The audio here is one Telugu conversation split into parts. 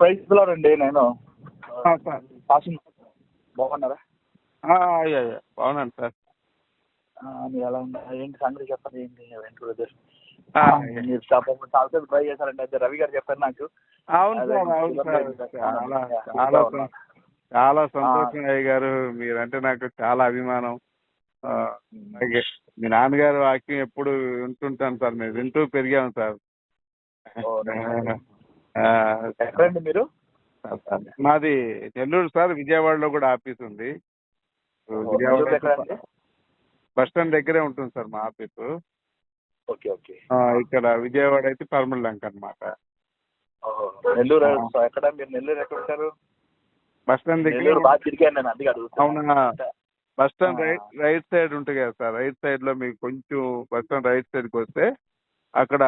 ప్రైజ్ రండి నేను. సార్. పాసింగ్ బాగున్నారా? అయ్యా అయ్యా. బాగున్నాను సార్. మీరు ఎలా ఉన్నారు? ఏంటి సంగతి చెప్పండి ఏంటి ఏంటి బ్రదర్ మీరు చాలా చాలాసేపు ట్రై చేశారండి. అయితే రవి గారు చెప్పారు నాకు. అవును సార్ అవును సార్. చాలా చాలా చాలా సంతోషం అయ్య గారు. మీరంటే నాకు చాలా అభిమానం. అలాగే మీ నాన్నగారు వాక్యం ఎప్పుడు వింటుంటాను సార్. మేము వింటూ పెరిగాము సార్. ఎక్కడండి మీరు. మాది నెల్లూరు సార్ విజయవాడలో కూడా ఆఫీస్ ఉంది. విజయవాడ బస్ స్టాండ్ దగ్గరే ఉంటుంది సార్ మా ఆఫీసు. Okay okay. ఇక్కడ విజయవాడ అయితే పర్మల్ లంక అనమాట నెల్లూరు ఎక్కడ? మీరు నెల్లూరు ఎక్కడ ఉంటారు? బస్ స్టాండ్ దగ్గర నెల్లూరు బాగా తిరిగాను నేను అందుకే అడుగుతున్నా. అవునా? Bus stand. Right right side ఉంటుంది కదా సార్. రైట్ సైడ్లో మీకు కొంచెం బస్ స్టాండ్ రైట్ సైడ్కి వస్తే అక్కడ.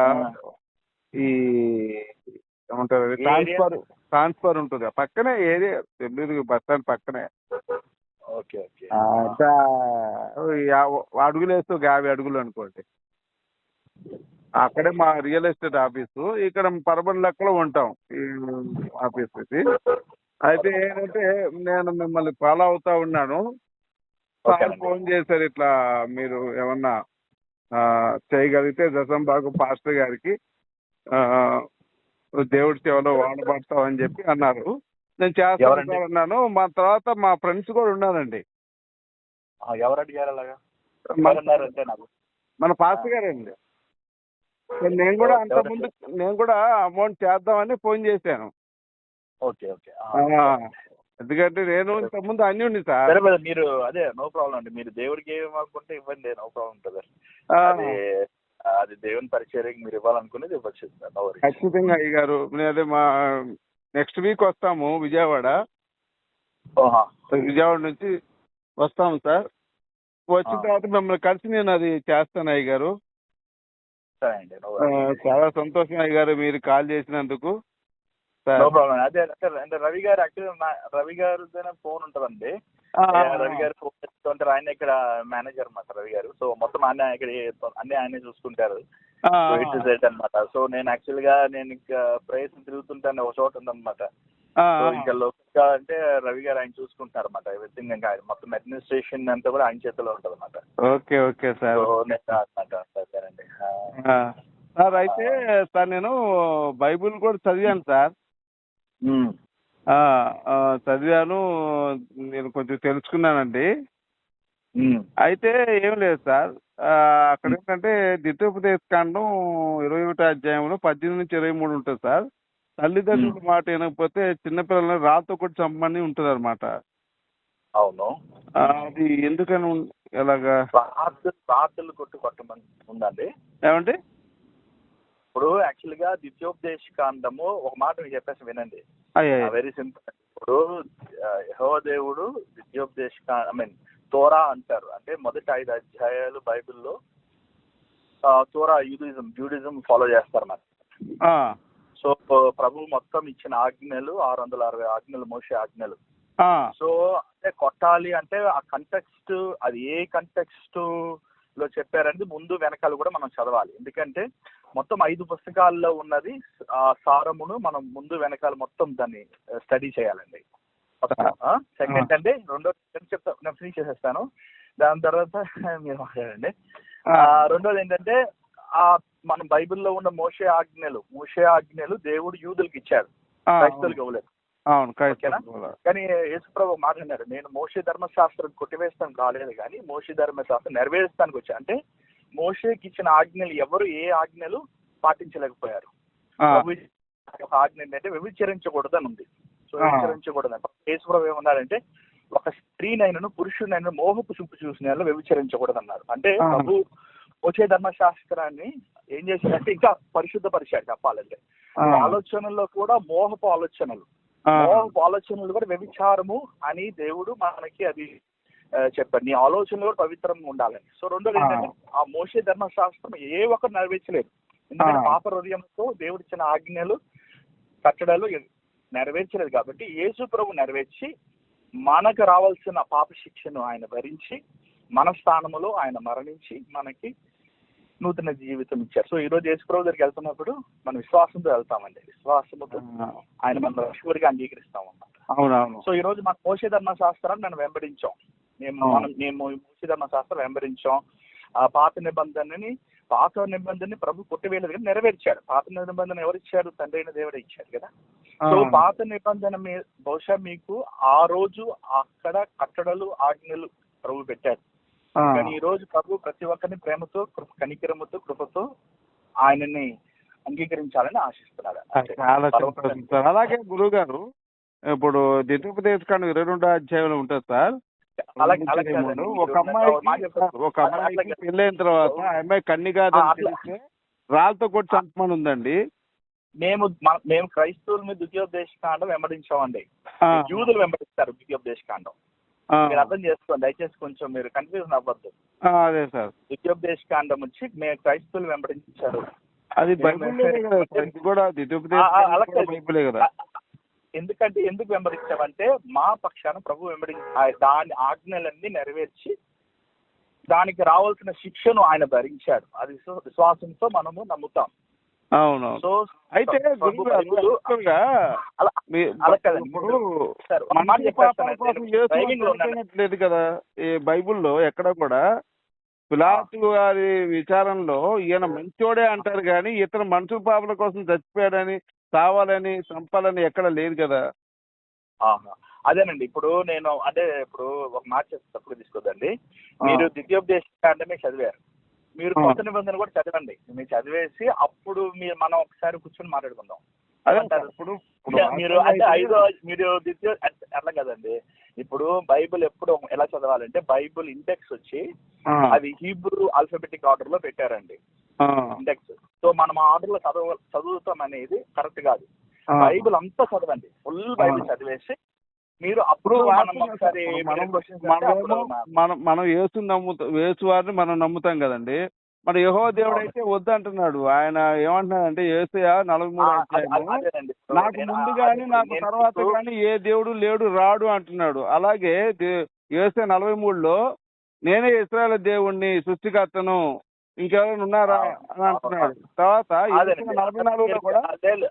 ఈ ఏమంటారు ట్రాన్స్ఫర్ ట్రాన్స్ఫర్ ఉంటుంది. పక్కనే ఏరియా నెల్లూరు బస్ స్టాండ్ పక్కనే. Okay okay. అడుగులు వేస్తే యాభై అడుగులు అనుకోండి. అక్కడే మా రియల్ ఎస్టేట్ ఆఫీసు ఇక్కడ పరబడి లెక్కలో ఉంటాం ఈ ఆఫీస్ ఇది. అయితే ఏంటంటే నేను మిమ్మల్ని ఫాలో అవుతా ఉన్నాను. సార్. ఫోన్ చేశారు ఇట్లా మీరు ఏమన్నా చేయగలిగితే దశంబాగు పాస్టర్ గారికి దేవుడి సేవలో వాడబడతామని చెప్పి అన్నారు. నేను చేస్తాను అన్నాను. మా తర్వాత మా ఫ్రెండ్స్ కూడా ఉన్నారండి. ఎవరు అడిగారు అలాగా? మన ఎవరన్నారంటే నాకు? మన పాస్టర్ గారండి నేను కూడా అంత ముందు నేను కూడా అమౌంట్ చేద్దామని ఫోన్ చేశాను. Okay okay. ఎందుకంటే నేను ఇంత ముందు అన్యుండి సార్. సరే మీరు అదే నో ప్రాబ్లం అండి. మీరు దేవుడికి ఏమి అనుకుంటే ఇవ్వండి నో ప్రాబ్లం ఆ, అది దేవుని పరిచర్యకి మీరు ఇవ్వాలనుకునేది ఇవ్వచ్చు. ఖచ్చితంగా అయ్య గారు అదే మా నెక్స్ట్ వీక్ వస్తాము విజయవాడ. విజయవాడ నుంచి వస్తాము సార్. వచ్చిన. తర్వాత మిమ్మల్ని కలిసి నేను అది చేస్తాను అయ్య గారు. చాలా సంతోషం అయ్య గారు మీరు కాల్ చేసినందుకు. అదే రవి గారు యాక్చువల్లీ రవి గారు ఫోన్ ఉంటుందండి. రవి గారు చేస్తుంటారు ఆయన ఇక్కడ మేనేజర్ అన్నమాట రవి గారు. సో మొత్తం ఆయన ఇక్కడ అన్ని ఆయనే చూసుకుంటారు. అనమాట సో నేను యాక్చువల్గా నేను ఇంకా ప్రయత్నం తిరుగుతుంటాను ఒక చోట ఉందన్నమాట. సో ఇంకా లోకల్గా అంటే రవి గారు ఆయన చూసుకుంటారు అనమాట ఎవ్రీథింగ్ ఇంకా ఆయన మొత్తం అడ్మినిస్ట్రేషన్ అంతా కూడా ఆయన చేతిలో ఉంటుంది అనమాట ఓకే ఓకే సార్. అనమాట సరేనండి సార్ అయితే సార్ నేను బైబిల్ కూడా చదివాను సార్. చదివాను నేను కొంచెం తెలుసుకున్నానండి. అయితే ఏం లేదు సార్. అక్కడ ఏంటంటే ద్వితీయోపదేశ కాండం ఇరవై ఒకటో అధ్యాయంలో పద్దెనిమిది నుంచి ఇరవై మూడు ఉంటుంది సార్. తల్లిదండ్రుల మాట వినకపోతే చిన్నపిల్లల్ని రాతో కొట్టి చంపమని ఉంటుంది అనమాట అవును అది ఎందుకని ఎలాగా? ప్రార్థనలు కొట్టు కొట్టమని ఉందండి. ఏమండి? ఇప్పుడు యాక్చువల్గా ద్వితీయోపదేశ కాండము ఒక మాట మీకు చెప్పేసి వినండి. వెరీ సింపుల్ ఇప్పుడు యహో దేవుడు ద్వితీయోపదేశ ఐ మీన్ తోరా అంటారు. అంటే మొదటి ఐదు అధ్యాయాలు బైబిల్లో తోరా యూడిజం జూడిజం ఫాలో చేస్తారు మరి సో ప్రభు మొత్తం ఇచ్చిన ఆజ్ఞలు ఆరు వందల అరవై ఆజ్ఞలు మోసే ఆజ్ఞలు. సో అంటే కొట్టాలి అంటే ఆ కంటెక్స్ట్ అది ఏ కంటెక్స్ట్ లో చెప్పారంటే ముందు వెనకాల కూడా మనం చదవాలి. ఎందుకంటే మొత్తం ఐదు పుస్తకాల్లో ఉన్నది ఆ సారమును మనం ముందు వెనకాల మొత్తం దాన్ని స్టడీ చేయాలండి. సెకండ్ అంటే రెండో చెప్తా నేను ఫినిష్ చేసేస్తాను. దాని తర్వాత మీరు మాట్లాడండి. రెండోది ఏంటంటే ఆ మనం బైబిల్లో ఉన్న మోషే ఆజ్ఞలు మోషే ఆజ్ఞలు దేవుడు యూదులకు ఇచ్చాడు. క్రైస్తవులకు ఇవ్వలేదు. అవును? కానీ యేసుప్రభు మాట అన్నారు నేను మోషే ధర్మశాస్త్రం కొట్టివేస్తాను కాలేదు కానీ మోషే ధర్మశాస్త్రం నెరవేరుస్తానికి వచ్చా అంటే మోషేకి ఇచ్చిన ఆజ్ఞలు ఎవరు ఏ ఆజ్ఞలు పాటించలేకపోయారు. ఒక ఆజ్ఞ ఏంటంటే వ్యభిచరించకూడదు అని ఉంది. సో. వ్యభిచరించకూడదు యేసుప్రభు ఏమన్నారంటే ఒక స్త్రీనైనను పురుషునైనా మోహపు చూపు చూసిన వాళ్ళు వ్యభిచరించకూడదు అన్నారు. అంటే. ప్రభు వచ్చే ధర్మశాస్త్రాన్ని ఏం చేశారంటే ఇంకా పరిశుద్ధపరిచాడు చెప్పాలంటే. ఆలోచనల్లో కూడా మోహపు ఆలోచనలు. ఆలోచనలు కూడా వ్యభిచారము అని దేవుడు మనకి అది చెప్పాడు నీ ఆలోచనలు కూడా పవిత్రంగా ఉండాలని సో రెండోది ఆ. ఏంటంటే ఆ మోసే ధర్మశాస్త్రం ఏ ఒక్కరు నెరవేర్చలేదు ఎందుకంటే. పాప హృదయంతో దేవుడు ఇచ్చిన ఆజ్ఞలు కట్టడాలు నెరవేర్చలేదు కాబట్టి యేసు ప్రభు నెరవేర్చి మనకు రావాల్సిన పాప శిక్షను ఆయన భరించి మన స్థానములో ఆయన మరణించి మనకి నూతన జీవితం ఇచ్చారు. సో ఈ రోజు యేసుప్రభు దగ్గరికి వెళ్తున్నప్పుడు మనం విశ్వాసంతో వెళ్తామండి. విశ్వాసంతో ఆయన మన రక్షకుడిగా అంగీకరిస్తాం అన్నమాట. సో ఈ రోజు మన మోసే ధర్మ శాస్త్రాన్ని మనం వెంబడించాం. మేము. మనం మేము మోసే ధర్మ శాస్త్రం వెంబడించాం. ఆ పాత నిబంధనని పాత నిబంధనని ప్రభు కొట్టివేయలేదు కానీ నెరవేర్చాడు. పాత నిబంధన ఎవరు ఇచ్చారు? తండ్రి అయిన దేవుడే ఇచ్చాడు కదా. సో పాత నిబంధన మీ బహుశా మీకు ఆ రోజు అక్కడ కట్టడలు ఆజ్ఞలు ప్రభు పెట్టారు. కానీ ఈ రోజు ప్రభు ప్రతి ఒక్కరిని ప్రేమతో కృప కనికరముతో కృపతో ఆయనని అంగీకరించాలని ఆశిస్తున్నాడు అంతే. చాలా సంతోషం సార్ అలాగే గురువు గారు ఇప్పుడు దినోపదేశకాండం ఇరవై రెండో అధ్యాయంలో ఉంటుంది సార్. ఒక చెప్పండి. ఒక అమ్మాయికి అట్లాగే. పెళ్ళైన తర్వాత ఆ అమ్మాయి కన్ని కాదని. తెలిస్తే రాళ్ళతో కొట్టి చంపమని ఉందండి మేము మేము క్రైస్తవుల మీద ద్వితీయోపదేశ కాండం వెంబడించామండి యూదులు వెంబడిస్తారు ద్వితీయోపదేశ కాండం మీరు అర్థం చేసుకోండి. దయచేసి కొంచెం మీరు కన్ఫ్యూజన్ అవ్వద్దు. అదే సార్. ద్వితీయోపదేశ కాండం వచ్చి మేము క్రైస్తవులు వెంబడించారు. అది కూడా కాదు. బైబిలే కదా. ఎందుకంటే ఎందుకు వెంబడించామంటే మా పక్షాన ప్రభు వెంబడి దాని ఆజ్ఞలన్నీ నెరవేర్చి దానికి రావాల్సిన శిక్షను ఆయన భరించాడు. అది విశ్వ- విశ్వాసంతో మనము నమ్ముతాం. అవును సో అయితే ప్రభు గురువు గారు బైబిలు- యాక్చువల్గా అలా మీ- అలా కాదండి. ఇప్పుడు సార్, ఒక మాట మనిషి పాపాల చెప్పేస్తాను. కోసం నేను యేసు డ్రైవింగ్లో ఉన్నాను. చనిపోయినట్లేదు కదా ఈ బైబిల్లో ఎక్కడ కూడా పిలాతు గారి విచారంలో ఈయన మంచోడే అంటారు కానీ ఇతను మనుషుల పాపల కోసం చచ్చిపోయాడని చావాలని చంపాలని ఎక్కడ లేదు కదా ఆహా. అదేనండి ఇప్పుడు నేను అంటే ఇప్పుడు ఒక మాట చెప్తే తప్పుడు తీసుకోదండి మీరు ద్వితీయోపదేశ కాండమే చదివారు మీరు. కొత్త నిబంధన కూడా చదవండి. మీరు చదివేసి అప్పుడు మీరు మనం ఒకసారి కూర్చొని మాట్లాడుకుందాం? ఇప్పుడు మీరు అంటే ఐదో మీరు అట్లా కదండి. ఇప్పుడు బైబిల్ ఎప్పుడు ఎలా చదవాలంటే బైబిల్ ఇండెక్స్ వచ్చి అది హీబ్రూ ఆల్ఫాబెటిక్ ఆర్డర్లో పెట్టారండి ఇండెక్స్. సో మనం ఆర్డర్లో చదవ చదువుతాం అనేది కరెక్ట్ కాదు. బైబిల్ అంతా చదవండి. Full Bible. చదివేసి మీరు అప్పుడు మనం మనం మీరు యేసు నమ్ముతాం యేసు వారిని మనం నమ్ముతాం కదండి. మన యహో దేవుడు అయితే వద్దు అంటున్నాడు ఆయన ఏమంటున్నాడంటే యేసయ్య నలభై మూడు. నాకు ముందు ఇప్పుడు నాకు తర్వాత గాని ఏ దేవుడు లేడు రాడు అంటున్నాడు. అలాగే యేసే నలభై మూడులో నేనే ఇస్రాయల్ దేవుణ్ణి సృష్టికర్తను ఇంకెవరైనా ఉన్నారా అని అంటున్నాడు. తర్వాత. నలభై నాలుగులో కూడా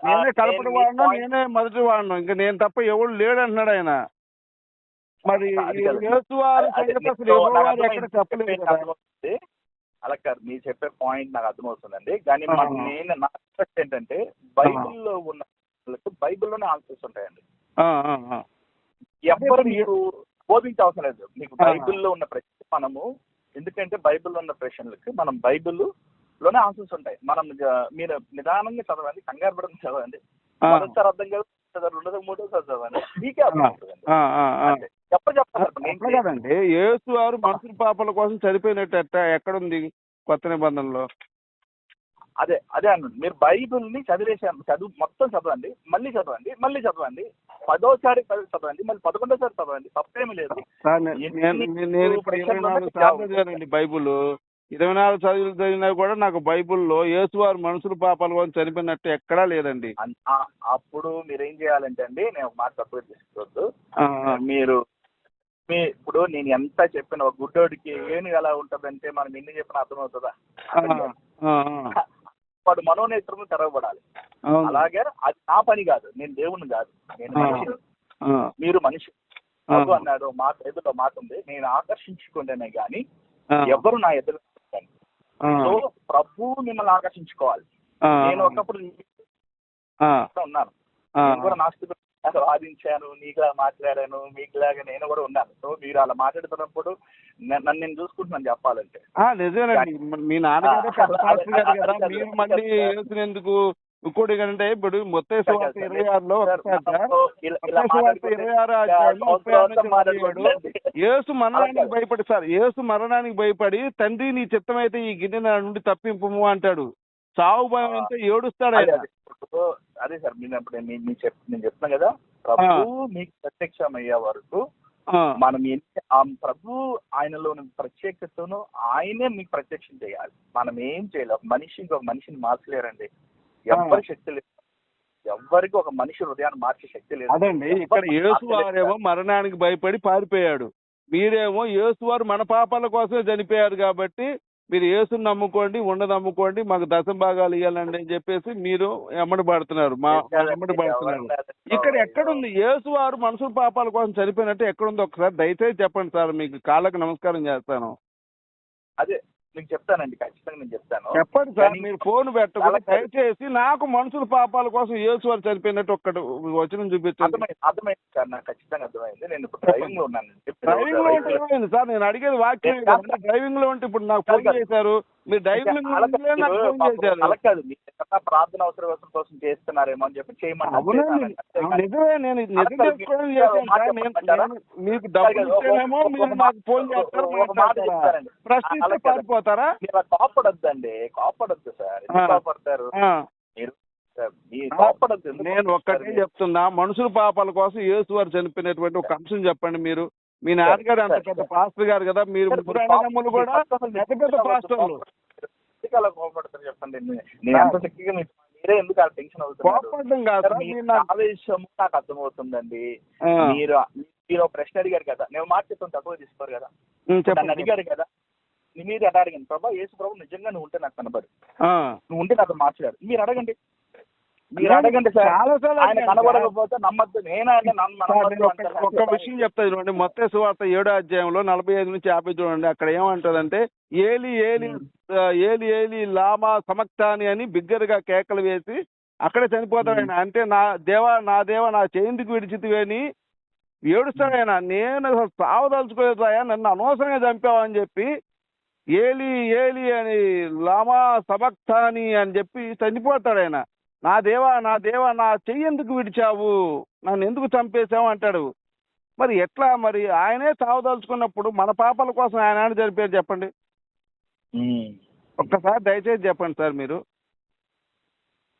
నేనే కలపటి వాడిను నేనే మొదటి వాడిను. ఇంకా నేను తప్ప ఎవడు లేడు అంటున్నాడు ఆయన. మరి ఎవరు. చెప్పలేదు. అలా కాదు. మీరు చెప్పే పాయింట్ నాకు అర్థమవుతుందండి. కానీ నేను నా ఇంట్రెస్ట్ ఏంటంటే బైబిల్లో ఉన్న బైబిల్లోనే ఆన్సర్స్ ఉంటాయండి. అదే మీకు బోధించే అవసరం లేదు. మీకు. బైబిల్లో ఉన్న ప్రశ్న మనము ఎందుకంటే బైబిల్లో ఉన్న ప్రశ్నలకి మనం బైబిల్లోనే ఆన్సర్స్ ఉంటాయి. మనం మీరు నిదానంగా చదవండి కంగారు పడకుండా చదవండి. మొదటిసారి అర్థం కాదు రెండో మూడో సారి చదవండి. మీకే అర్థం అవుతుందండి ఆ, ఆ, ఆ. అంతే. చెప్ప చెప్తాను అట్లా కదండి. యేసు వారు మనుషుల పాపల కోసం చనిపోయినట్టు ఎట్ట ఎక్కడుంది కొత్త నిబంధనలో? అదే అదే అన్నాడు. మీరు బైబిల్ని చదివేసాను చదువు మొత్తం చదవండి మళ్ళీ చదవండి మళ్ళీ చదవండి పదోసారి చదివి చదవండి మళ్ళీ పదకొండోసారి చదవండి తప్పేమీ లేదు. చదివానండి బైబుల్ ఇరవై నాలుగు సార్లు చదివినా కూడా నాకు బైబుల్లో యేసు వారు మనుషుల పాపాల కోసం చనిపోయినట్టు ఎక్కడా లేదండి. అన్- అప్పుడు మీరు ఏం చేయాలంటే అండి నేను ఒక మాట తప్పుగా తీసుకోవద్దు. మీరు మీ ఇప్పుడు నేను ఎంత చెప్పిన ఒక గుడ్డోడికి ఏమి ఎలా ఉంటదంటే మనం ఎన్ని చెప్పినా అర్థమవుతుందా. వాడు మనోనేత్రము తెరవబడాలి. అలాగే అది నా పని కాదు నేను దేవుని కాదు నేను. మనిషిని. ఆ, మీరు మనిషి. ప్రభు అన్నాడు మాట ఎదుట మాట ఉంది నేను ఆకర్షించుకుంటేనే గాని ఎవరు నా ఎదురు సో ప్రభు మిమ్మల్ని ఆకర్షించుకోవాలి. నేను ఒకప్పుడు ఉన్నాను. కూడా నాస్తికుడు. వాదించాను నీకులా మాట్లాడాను మీకులాగా నేను కూడా ఉన్నాను. సో మీరు అలా మాట్లాడుతున్నప్పుడు నన్ను నేను చూసుకుంటున్నాను చెప్పాలంటే. ఆ, నిజమేనండి. మీ నాన్నగారు మీరు మళ్ళీ ఇంకోటి ఏంటంటే ఇప్పుడు మొత్తం సువార్త ఇరవై ఆరులో సువార్త ఇరవై ఆరు యేసు మరణానికి. భయపడి సార్ యేసు మరణానికి భయపడి తండ్రి నీ చిత్తమైతే ఈ గిన్నె నా నుండి తప్పింపము అంటాడు. చావు భయం అయితే ఏడుస్తాడు అదే, ఆయన అదే. సార్ నేను అప్పుడు నేను నేను చెప్ నేను చెప్తున్నా కదా ప్రభు మీకు ప్రత్యక్షం అయ్యే వరకు మనం ఎన్ని ఆ ప్రభు ఆయనలోని ప్రత్యేకతను ఆయనే మీకు ప్రత్యక్షం చేయాలి. మనం ఏం చేయలేం. ఒక మనిషి ఇంకొక మనిషిని మార్చలేరండి. ఎవ్వరి శక్తి లేదు. ఎవ్వరికి ఒక మనిషి హృదయాన్ని మార్చే శక్తి లేదు. అదండి ఇక్కడ యేసు వారేమో మరణానికి భయపడి పారిపోయాడు. మీరేమో యేసు వారు మన పాపాల కోసమే చనిపోయారు కాబట్టి మీరు యేసుని నమ్ముకోండి ఉండ నమ్ముకోండి మాకు దశ భాగాలు ఇవ్వాలండి అని చెప్పేసి మీరు ఎమ్మడి పడుతున్నారు. మా ఎమ్మడి పడుతున్నారు. ఇక్కడ ఎక్కడుంది యేసు వారు మనుషుల పాపాల కోసం చనిపోయినట్టు ఎక్కడుంది ఒకసారి దయచేసి చెప్పండి సార్ మీకు కాళ్ళకి నమస్కారం చేస్తాను. అదే నేను చెప్తానండి ఖచ్చితంగా నేను చెప్తాను. చెప్పండి సార్ మీరు ఫోన్ పెట్టకుండా దయచేసి నాకు మనుషుల పాపాల కోసం యేసు వారు చనిపోయినట్టు ఒక్కటి వచనం చూపించండి. అర్థమైంది సార్ నాకు ఖచ్చితంగా అర్థమైంది. నేను ఇప్పుడు డ్రైవింగ్లో ఉన్నాను డ్రైవింగ్లో ఉంటే సార్? నేను అడిగేది వాక్యం. డ్రైవింగ్లో ఉంటే ఇప్పుడు నాకు ఫోన్. చేశారు. మీరు చేశారు అలా కాదు ప్రార్థన అవసరం కోసం కోసం చేస్తున్నారేమో అని చెప్పి చేయమని నిజమే నేను నిజం. చేసుకోవడం చేశాను. మీకు డబ్బులు ఇస్తేనేమో మీరు నాకు ఫోన్ చేస్తారు మాట్లాడతారా ప్రశ్నిస్తే పారిపోతారా? మీరు కోపడొద్దండి. కోపడొద్దు సార్. కోపడతారు. మీరు నేను ఒక్కటే? చెప్తున్నా. మనుషుల పాపాల కోసం యేసు వారు చనిపోయినటువంటి ఒక అంశం చెప్పండి మీరు. మీ నాన్నగారు అంత పెద్ద పాస్టర్ గారు కదా మీరు సార్, ముగ్గురు మీరు అన్నదమ్ములు కూడా కోపడతారు. పెద్ద పెద్ద పాస్టర్లు. ఎందుకు అలా కోపడతారు చెప్పండి? నేను ఎంత చక్కగా మీకు మీరే ఎందుకు అలా టెన్షన్ మీరు నాకు- ఆవేశం నాకు అర్థమవుతుందండి. మీరు మీరు ప్రశ్న అడిగారు కదా. నేను మాట చెప్తాను తక్కువ తీసుకోరు కదా. నన్ను అడిగారు కదా. మీద ఎలా అడిగాను ప్రభా యేసు ప్రభు నిజంగా నువ్వు ఉంటే నాకు కనబడు. నువ్వు ఉంటే నాతో మార్చడారు మీరు అడగండి. మీరు అడగండి సార్. ఆయన. కనబడకపోతే నమ్మద్దు. నేను ఒక్క- విషయం చెప్తా చూడండి మొత్తం సువార్త ఏడో అధ్యాయంలో నలభై ఐదు నుంచి యాభై చూడండి. అక్కడ ఏమంటదంటే ఏలి ఏలి ఏలి ఏలి లామా సమక్తాని అని బిగ్గరగా కేకలు వేసి అక్కడే చనిపోతాడు ఆయన. అంటే నా దేవా నా దేవా నా చేయిందుకు విడిచితివి అని ఏడుస్తాడు ఆయన. నేను అసలు సావదలుచుకోలేదాయా నన్ను అనవసరంగా చంపావని చెప్పి ఏలి ఏలి అని లామా సబక్తాని అని చెప్పి చనిపోతాడు ఆయన. నా దేవా నా దేవా నా చెయ్యి ఎందుకు విడిచావు? నన్ను ఎందుకు చంపేశావు? అంటాడు. మరి ఎట్లా? మరి ఆయనే చావదలుచుకున్నప్పుడు మన పాపాల కోసం ఆయన ఆయన చనిపోయారు చెప్పండి. ఒక్కసారి దయచేసి చెప్పండి సార్ మీరు.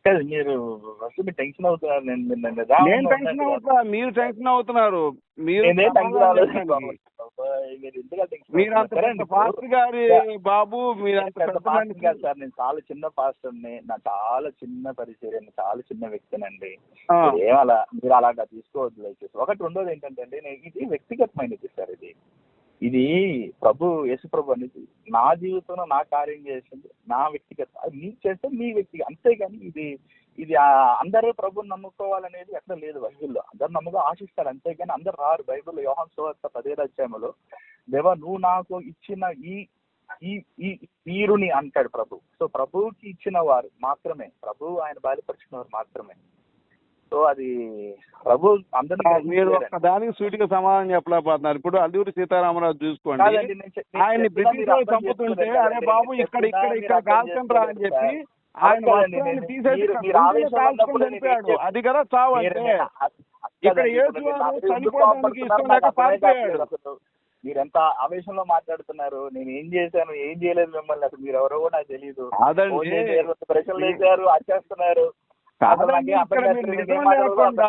మీరు టెన్షన్ అవుతున్నారు. నేను టెన్షన్ మీరు టెన్షన్ అవుతున్నారు. మీరు మీరు అంత అండి, గారి బాబు మీరు అంత. కాదు సార్ నేను చాలా చిన్న పాస్టర్ని నా చాలా చిన్న పరిచయం చాలా చిన్న వ్యక్తినండి. ఏం అలా మీరు అలాగా తీసుకోవద్దు దయచేసి. ఒకటి రెండోది ఏంటంటే అండి నేను ఇది వ్యక్తిగతమైనది సార్ ఇది. ఇది ప్రభు యేసు ప్రభు అనేది నా జీవితంలో నా కార్యం చేసింది నా వ్యక్తిగత అది నీకు చేస్తే నీ వ్యక్తి అంతేగాని ఇది ఇది అందరూ ప్రభుని నమ్ముకోవాలనేది ఎక్కడ లేదు బైబిల్లో. అందరు నమ్ముగా ఆశిస్తారు. అంతేగాని అందరు రారు. బైబిల్లో యోహన్ సువార్త పదిహేడు అధ్యాయంలో దేవా నువ్వు నాకు ఇచ్చిన ఈ ఈ ఈ వీరుని అంటాడు ప్రభు. సో ప్రభువుకి ఇచ్చిన వారు మాత్రమే. ప్రభు ఆయన బయలుపరిచిన వారు మాత్రమే. సో అది ప్రభు అందరినీ మీరు దానికి సూటిగా సమాధానం చెప్పలేకపోతున్నారు. ఇప్పుడు అల్లూరి సీతారామరాజు చూసుకోండి. ఆయన్ని బ్రిటిష్ అరే. బాబు ఇక్కడ ఇక్కడ ఇక్కడ కాల్చండి అని చెప్పి అది కదా చావు అంటే. ఇక్కడ చనిపోవడానికి ఇష్టం లేక నాకు అర్థమే పారిపోయాడు. కావట్లేదు అసలు. మీరు ఎంత ఆవేశంలో మాట్లాడుతున్నారు? నేను ఏం చేశాను? ఏం చేయలేదు మిమ్మల్ని? అసలు మీరు ఎవరో కూడా నాకు తెలియదు ప్రశ్నలు వేశారు కావట్లేదు, మీరు. నిజం లేకుండా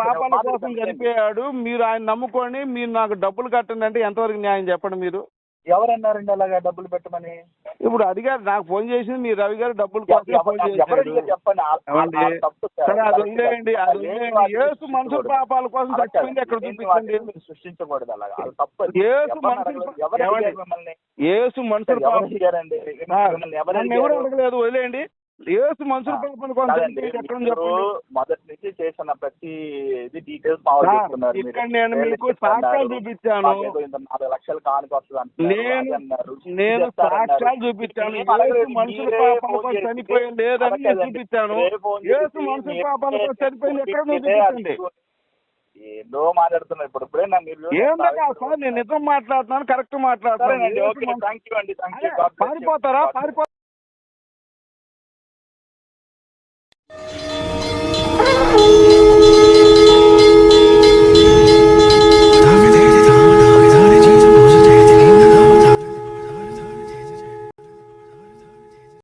పాపాల కోసం. చనిపోయాడు. మీరు ఆయన నమ్ముకోండి మీరు నాకు డబ్బులు కట్టండి అంటే ఎంతవరకు న్యాయం చెప్పండి మీరు? ఎవరన్నారండి అలాగా డబ్బులు పెట్టమని? ఇప్పుడు అడిగారు నాకు ఫోన్ చేసింది మీ రవి గారు డబ్బులు చెప్పండి అది కాదు. అది మనుషుల. పాపాల కోసం చచ్చిపోయింది కాదు. ఎక్కడ చూపించండి? సృష్టించకూడదు అలాగా. అది అది. ఎవరు మనుషుల యేసు మనుషుల ఎవరు అడగలేదు? వదిలేయండి. యేసు మనుషుల పాపం కోసం మొదటి నుంచి చేసిన ప్రతి ఇది డీటెయిల్స్. ఇక్కడ నేను మీకు. సాక్ష్యాలు చూపించాను నాలుగు లక్షలు కానుక. నేను నేను. సాక్ష్యాలు చూపించాను మనుషుల కోసం చనిపోయి లేదని నేను. చూపించాను చేసి మనుషుల పాపాల కోసం చనిపోయింది ఎక్కడ నువ్వు చూపించండి అది ఏందో మాట్లాడుతున్నారు ఇప్పుడు నేను నిజం మాట్లాడుతున్నాను కరెక్ట్ మాట్లాడుతున్నాను సరేనండి యేసు